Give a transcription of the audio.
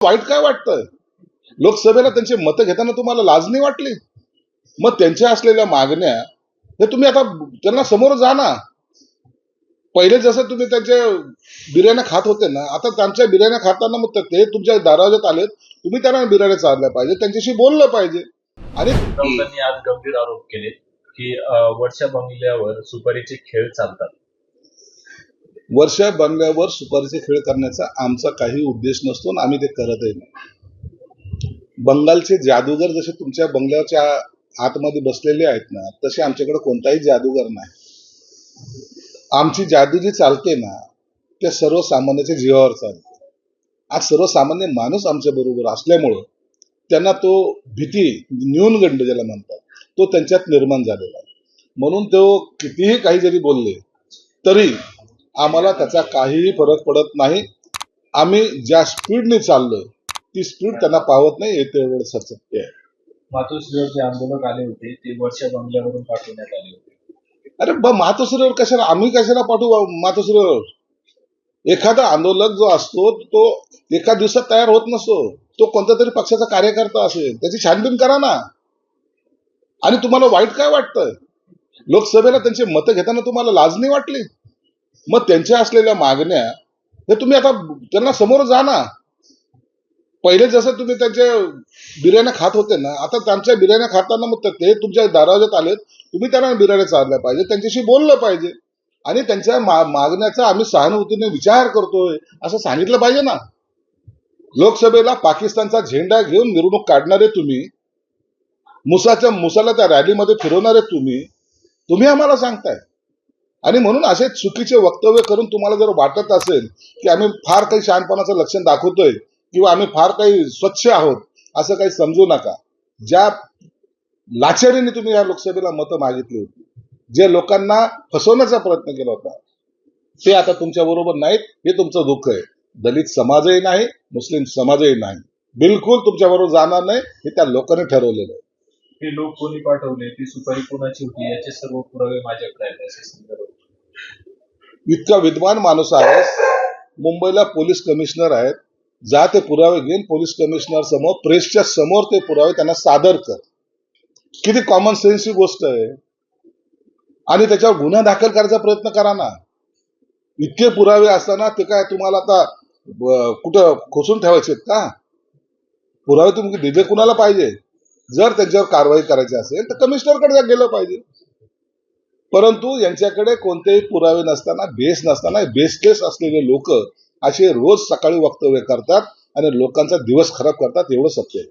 वाईट काय वाटतंय? लोकसभेला त्यांची मतं घेताना तुम्हाला लाज नाही वाटली? मग त्यांच्या असलेल्या मागण्या हे तुम्ही आता त्यांना समोर जा ना. पहिले जसं तुम्ही त्यांच्या बिर्याण्या खात होते ना आता त्यांच्या बिर्याण्या खाताना मग ते तुमच्या दारावाजात आलेत. तुम्ही त्यांना बिर्याण्या चालल्या पाहिजे त्यांच्याशी बोललं पाहिजे. आणि आज गंभीर आरोप केले की वर्षा बंगल्यावर सुपारीचे खेळ चालतात. वर्षा बंगल्यावर सुपारीचे खेळ करण्याचा आमचा काही उद्देश नसतो आणि आम्ही ते करतही नाही. बंगालचे जादूगर जसे तुमच्या बंगल्याच्या आतमध्ये बसलेले आहेत ना तसे आमच्याकडे कोणताही जादूगर नाही. आमची जादू जी चालते ना त्या सर्वसामान्याच्या जीवावर चालते. आज सर्वसामान्य माणूस आमच्या बरोबर असल्यामुळं त्यांना तो भीती न्यूनगंड ज्याला म्हणतात तो त्यांच्यात निर्माण झालेला आहे. म्हणून तो कितीही काही जरी बोलले तरी आम्हाला त्याचा काहीही फरक पडत नाही. आम्ही ज्या स्पीडने चाललोय ती स्पीड त्यांना पावत नाही हे तेवढं सत्य आहे. मातोश्रीवर जे आंदोलक आले होते ते वरच्या बंगल्यावरून पाठवण्यात आले होते. अरे ब मातोश्रीवर कशाला आम्ही कशाला पाठवू मातोश्रीवर? एखादा आंदोलक जो असतो तो एका दिवसात तयार होत नसतो. तो कोणत्या तरी पक्षाचा कार्यकर्ता असेल त्याची छानबीन करा ना. आणि तुम्हाला वाईट काय वाटतंय? लोकसभेला त्यांची मतं घेताना तुम्हाला लाज नाही वाटली? मग त्यांच्या असलेल्या मागण्या हे तुम्ही आता त्यांना समोर जा ना. पहिले जसं तुम्ही त्यांच्या बिर्याण्या खात होते ना आता त्यांच्या बिर्याण्या खाताना मग ते तुमच्या दारावाजात आलेत तुम्ही त्यांना बिर्याण्या चालल्या पाहिजे त्यांच्याशी बोललं पाहिजे. आणि त्यांच्या मा- मागण्याचा आम्ही सहानुभूतीने विचार करतोय असं सांगितलं पाहिजे ना. लोकसभेला पाकिस्तानचा झेंडा घेऊन मिरवणूक काढणारे तुम्ही मुसाच्या मुसाला त्या रॅलीमध्ये फिरवणारे तुम्ही तुम्ही आम्हाला सांगताय. आणि म्हणून असे चुकीचे वक्तव्य करून तुम्हाला जर वाटत असेल की आम्ही फार काही शहाणपणाचं लक्षण दाखवतोय किंवा आम्ही फार काही स्वच्छ आहोत असं काही समजू नका. ज्या लाचारीने तुम्ही या लोकसभेला मतं मागितली होती जे लोकांना फसवण्याचा प्रयत्न केला होता ते आता तुमच्या बरोबर नाहीत हे तुमचं दुःख आहे. दलित समाजही नाही मुस्लिम समाजही नाही. बिलकुल तुमच्या बरोबर जाणार नाही हे त्या लोकांनी ठरवलेलं आहे. हे लोक कोणी पाठवले? ती सुपारी कोणाची होती? याचे सर्व पुरावे माझ्याकडे आहेत. असे संदर्भ इतका विद्वान माणूस आहे. मुंबईला पोलीस कमिशनर आहेत. जा ते पुरावे घेऊन पोलीस कमिशनर समोर प्रेसच्या समोर ते पुरावे त्यांना सादर कर. किती कॉमन सेन्सची गोष्ट आहे. आणि त्याच्यावर गुन्हा दाखल करायचा प्रयत्न करा ना. इतके पुरावे असताना ते काय तुम्हाला आता कुठं खोसून ठेवायचे का? पुरावे तुम्ही दिले कुणाला पाहिजे? जर त्यांच्यावर कारवाई करायची असेल तर कमिशनरकडे गेलं पाहिजे. परंतु यांच्याकडे कोणतेही पुरावे नसताना बेस नसताना बेसलेस असलेले लोक असे रोज सकाळी वक्तव्य करतात आणि लोकांचा दिवस खराब करतात एवढं सत्य आहे.